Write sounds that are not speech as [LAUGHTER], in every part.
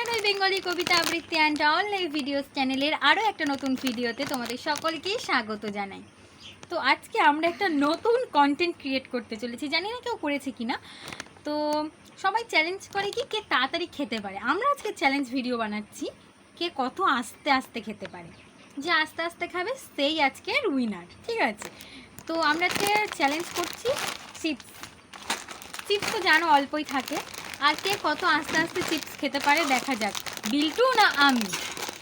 Channel Bengali কবিতা আবৃত্তি and online videos চ্যানেলের আরও একটা নতুন ভিডিওতে তোমাদের সকলকেই স্বাগত জানাই। তো আজকে আমরা একটা নতুন কন্টেন্ট ক্রিয়েট করতে চলেছি, জানি না কেউ করেছে কি না তো সবাই চ্যালেঞ্জ করে কি কে তাড়াতাড়ি খেতে পারে। আমরা আজকে চ্যালেঞ্জ ভিডিও বানাচ্ছি, কে কত আস্তে আস্তে খেতে পারে। যে আস্তে আস্তে খাবে, সেই আজকের উইনার ঠিক আছে? তো আমরা আজকে চ্যালেঞ্জ করছি চিপস চিপস তো জানো অল্পই থাকে। আর কে কত আস্তে আস্তে চিপস খেতে পারে দেখা যাক। বিল্টু না আমি?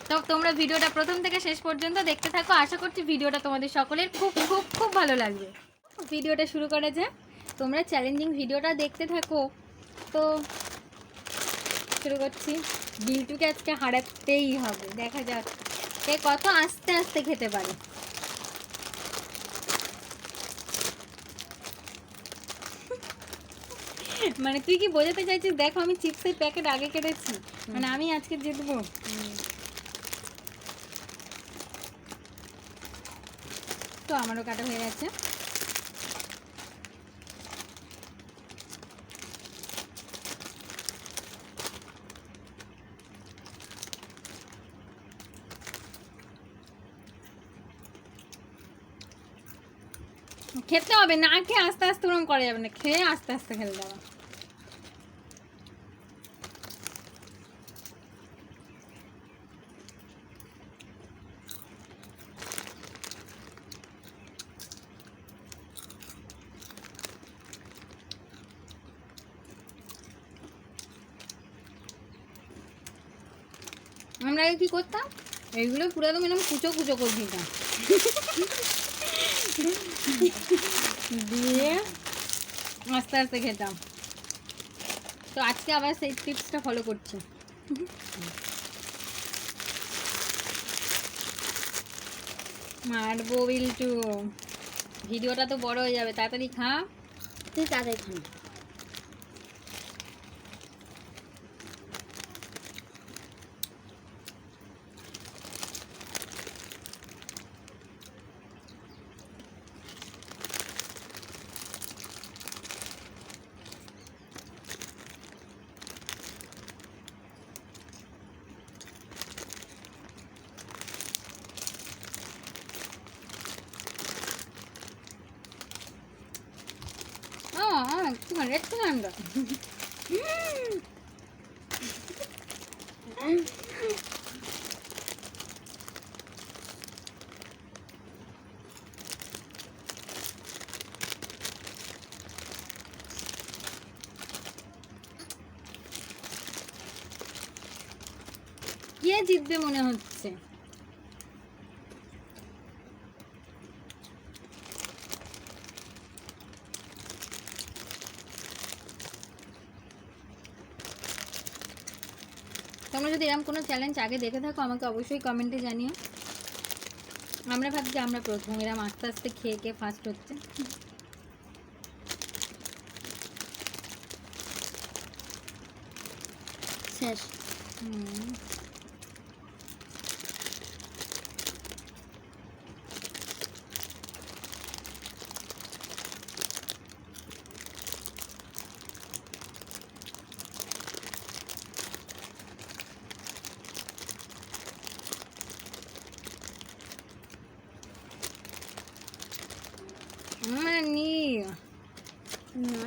তো তোমরা ভিডিওটা প্রথম থেকে শেষ পর্যন্ত দেখতে থাকো। আশা করছি ভিডিওটা তোমাদের সকলের খুব খুব খুব ভালো লাগবে। ভিডিওটা শুরু করা যাক। তোমরা চ্যালেঞ্জিং ভিডিওটা দেখতে থাকো। তো শুরু করছি। বিল্টুকে আজকে হারাতেই হবে। দেখা যাক কে কত আস্তে আস্তে খেতে পারে। মানে তুই কি বোঝাতে চাইছিস? দেখো, আমি চিপসের প্যাকেট আগে কেটেছি। মানে আমি আজকে জিতবো তো আমারও কাটা হয়ে গেছে। খেতে হবে, না খেয়ে আস্তে আস্তে ওরকম করা যাবে না। খেয়ে আস্তে আস্তে খেলে দেওয়া আমরা আগে কি করতাম? এইগুলো পুরো একদম এরকম কুচো কুচো করে দিতাম। দিয়ে আস্তে আস্তে খেতাম। তো আজকে আবার সেই টিপসটা ফলো করছি। মারবো বিল্টু ভিডিওটা তো বড় হয়ে যাবে, তাড়াতাড়ি খা। তুই তাড়াতাড়ি খান 어, একটুখানি একটুখানি দাও। কে জিতবে মনে হচ্ছে? তোমরা যদি এরকম কোনো চ্যালেঞ্জ আগে দেখে থাকো, আমাকে অবশ্যই কমেন্টে জানিও। আমরা ভাবছি আমরা প্রথম এরকম আস্তে আস্তে খেয়ে খেয়ে ফার্স্ট হচ্ছে। শেষ। হুম। আমার নি না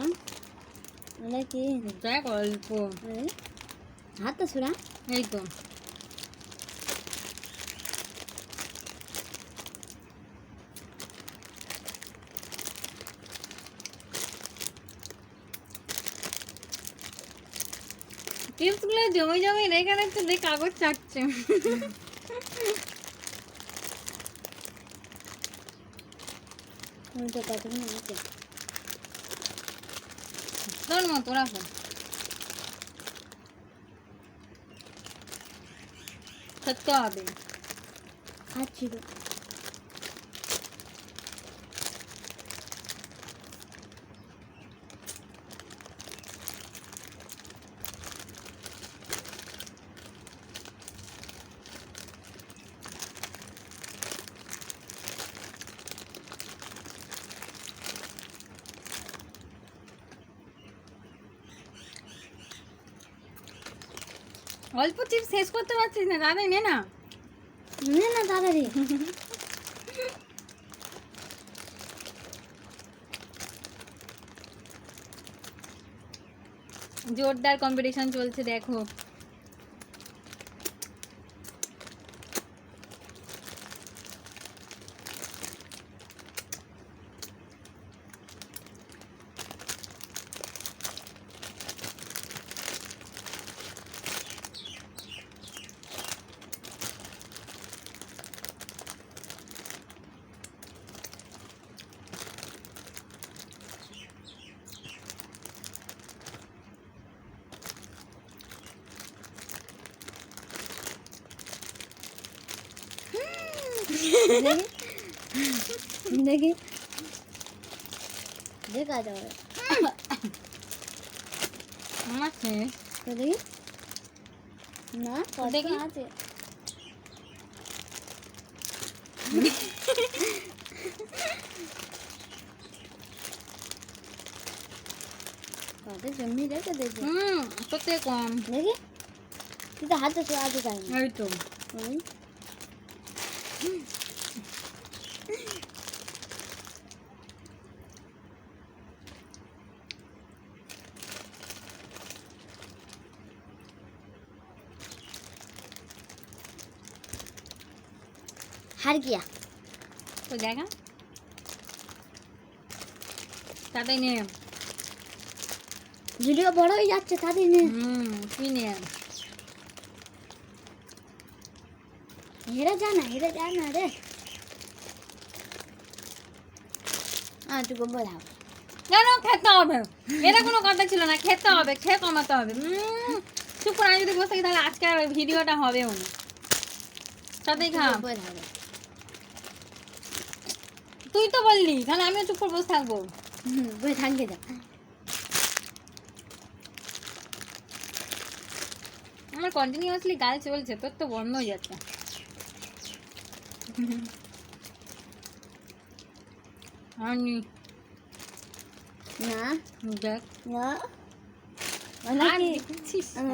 ওটা কি দেখ অল্প হাতটা ছুড়া এই তো টিপসগুলো জমে জমে রেখে রাখছে দেখ কাগজ চাটছে তোর মতো রাখো। খেতে হবে খাচ্ছি তো অল্প চিপস শেষ করতে পারছিস না দাদা নে না। নে না দাদা রে। জোরদার কম্পিটিশন চলছে দেখো। দেখি। দেখি যাবে। শেষ তো দেখি। না কত দেখি। আছে। কত জমি রেখে হুম কম। দেখি। তুই তো হাতে আছে তাই এই তো। ওই। হার গিয়া। তো দেখা। তাতে নে ভিডিও বড় হয়ে যাচ্ছে তাদের নে হুম তুই নে হেরে যা না হেরে যা না রে। আহ তুই গোবর দাও। কেন খেতে হবে। এটা কোনো কথা ছিল না খেতে হবে খেয়ে কমাতে হবে। চুপ করে আমি যদি বসে থাকি তাহলে আজকে আর ভিডিওটা হবেও না। সাথেই খা গোবর দাও। তুই তো বললি তাহলে আমিও চুপ করে বসে থাকব। হুম বই থাকবে দাও আমার কন্টিনিউয়াসলি গাল চলছে তোর তো বন্ধ হয়ে যাচ্ছে। আমি না। দেখ। না।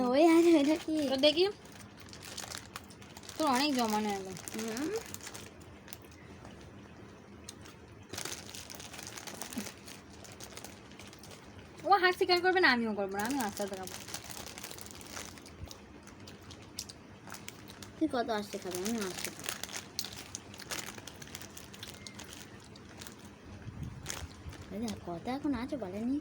ওই আরে কি? তো দেখি। তোর অনেক জমানো একদম হুম। হাত স্বীকার করবে না, আমিও করব না, আমি আস্তে আস্তে খাব। তুই কত আসতে খাবে আমি আসতে খাব কথা এখন আছে বলেনি?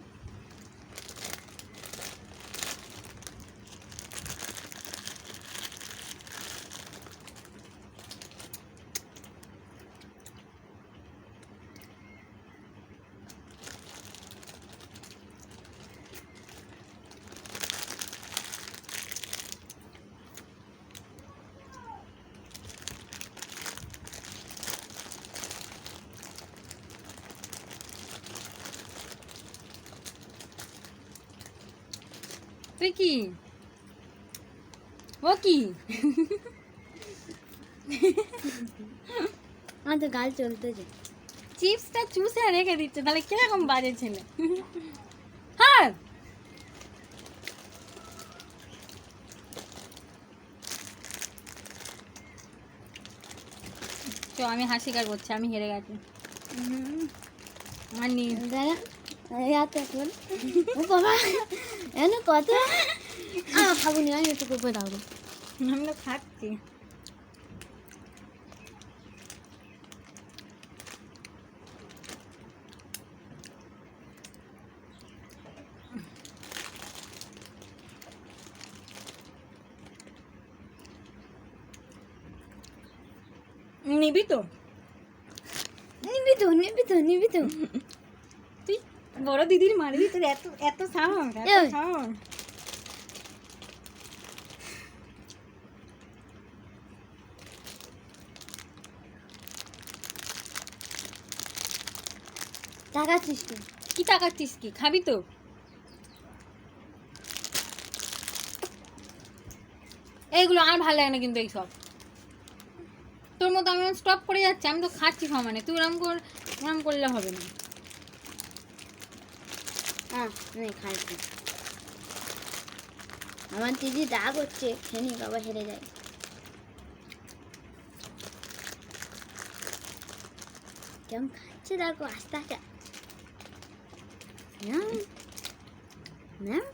তুই কি ও কি আমার তো গাল চলতেছে চিপসটা চুষে রেখে দিচ্ছে তাহলে কীরকম বাজে ছেলে? হ্যাঁ তো আমি হাসি কার করছি আমি হেরে গেছি। আর নি দাঁড়া। হাতে এখন। ও বাবা এন কত? আ খাব নি আমি একটু করে দাও আমি খাচ্ছি। নিবি তো? নিবি তো নিবি তো নিবি তো। বড় দিদির মারবি তোর এত এত এই। সাহস টাকাচ্ছিস কি? তাকাচ্ছিস কি? খাবি তো। এইগুলো আর ভালো লাগে না কিন্তু এইসব। তোর মতো আমি স্টপ করে যাচ্ছি আমি তো খাচ্ছি সমানে তুই ওরম কর ওরম করলে হবে না। হ্যাঁ নেই খাই তুই আমার দিদি রাগ হচ্ছে খেনি বাবা হেরে যায় কেমন খাচ্ছে দেখো আস্তে আস্তে ম্যাম ম্যাম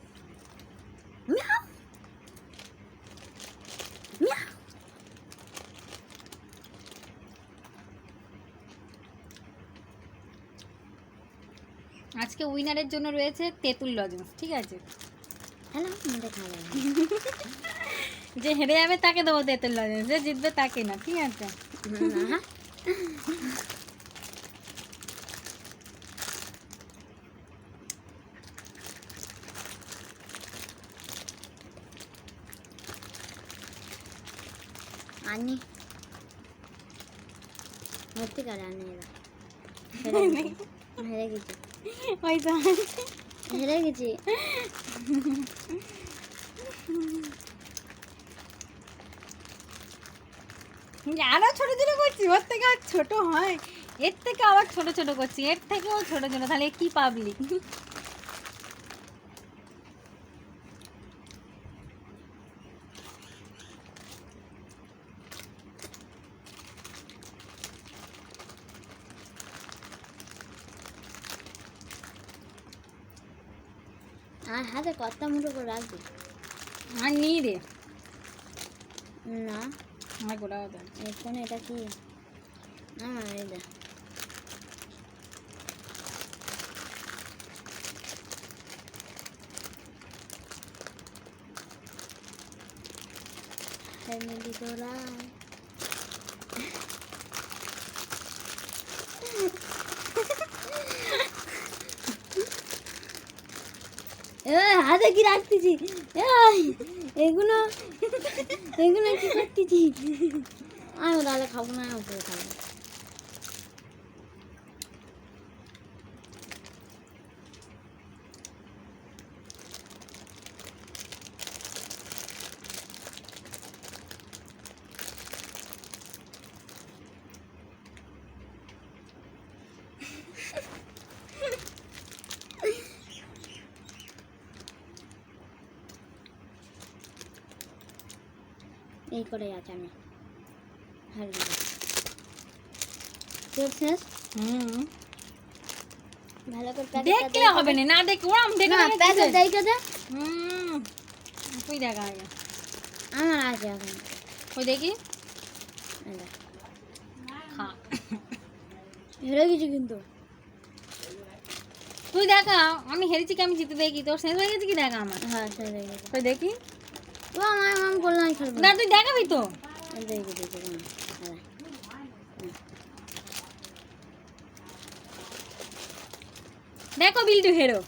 আজকে উইনারের জন্য রয়েছে তেঁতুল লজেন্স ঠিক আছে? [LAUGHS] যে হেরে যাবে তাকে দেবো তেঁতুল লজেন্স যে জিতবে তাকে না ঠিক আছে? আনি সত্যিকার আনি এরা হেরে [LAUGHS] গেছি হেরে গেছি। ওই তো। হেরে গেছি। আরও ছোট ছোট করছি ওর থেকে আর ছোট হয়। এর থেকে আবার ছোট ছোট করছি এর থেকেও ছোট ছোট। তাহলে কি পাবলিক আর হাতে কত মুঠো করে রাখবি। আর নিয়ে দে। না। আমার দেন এখন এটা কি? আমার এটা ফ্যামিলি তোরা [LAUGHS] হাতে কি রাখতেছি? এগুলো এগুলো কি রাখতেছি আমি তাহলে খাব না উপরে খাব। এই করে আছে আমি। হারিয়ে দিলাম। তোর শেষ? হুম। ভালো করে দেখলে হবে না না দেখে ওরম দেখে না প্যাকেট কিসের? দেই হুম। তুই দেখা আগে। আমার আছে এখন। ওই দেখি। খা। হেরে গেছি কিন্তু। তুই দেখা আমি হেরেছি কি আমি জিতে দেখি তোর শেষ হয়ে গেছে কি দেখা আমার? হ্যাঁ গেছে। দেখি। না। তুই দেখাবি তো? দেখি হ্যাঁ দেখো বিল্টু হেরো।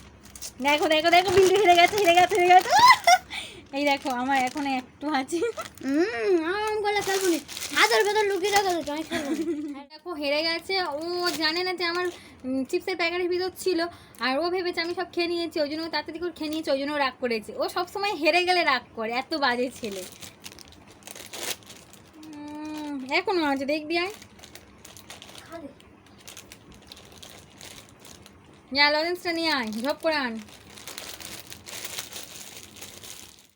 দেখো দেখো দেখো বিল্টু হেরে গেছে হেরে গেছে হেরে গেছে। [LAUGHS] এই দেখো আমার এখন একটু আছে। হুম আমি বলে খেলব না। ভেতর লুকিয়ে রাখা। [LAUGHS] দেখো হেরে গেছে। ও জানে না যে আমার চিপসের প্যাকেটের ভিতর ছিল। আর ও ভেবেছে আমি সব খেয়ে নিয়েছি ওই জন্য তাড়াতাড়ি করে খেয়ে নিয়েছে ওই জন্য রাগ করেছে। ও সবসময় হেরে গেলে রাগ করে এত বাজে ছেলে। এখনও আছে দেখবি আয়। যা লরেন্সটা নিয়ে আয় ঝপ করে আন।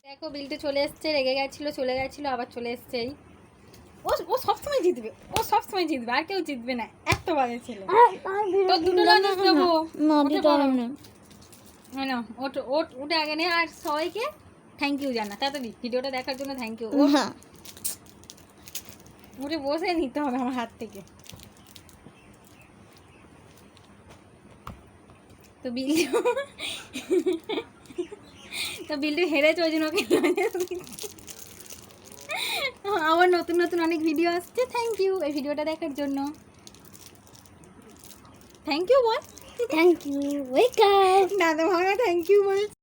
দেখো বিলটা চলে এসছে রেগে গেছিল চলে গেছিল আবার চলে এসছে এই। ও ও সবসময় জিতবে। ও সবসময় জিতবে আর কেউ জিতবে না। এত বাজে ছেলে। তোর দুটো লজেন্স দেবো না হ্যাঁ না ওট ওট উঠে আগে নে। আর সবাইকে থ্যাংক ইউ জানা। তাড়াতাড়ি ভিডিওটা দেখার জন্য থ্যাংক ইউ উঠে বসে নিতে হবে আমার হাত থেকে। তো বিল্ডু তো বিল্ডু হেরেছে ওই জন্য ওকে। আমার নতুন নতুন অনেক ভিডিও আসছে। থ্যাংক ইউ এই ভিডিওটা দেখার জন্য। থ্যাংক ইউ বল থ্যাংক ইউ ওয়েলকাম দাদা ভাঙা থ্যাংক ইউ বলছে।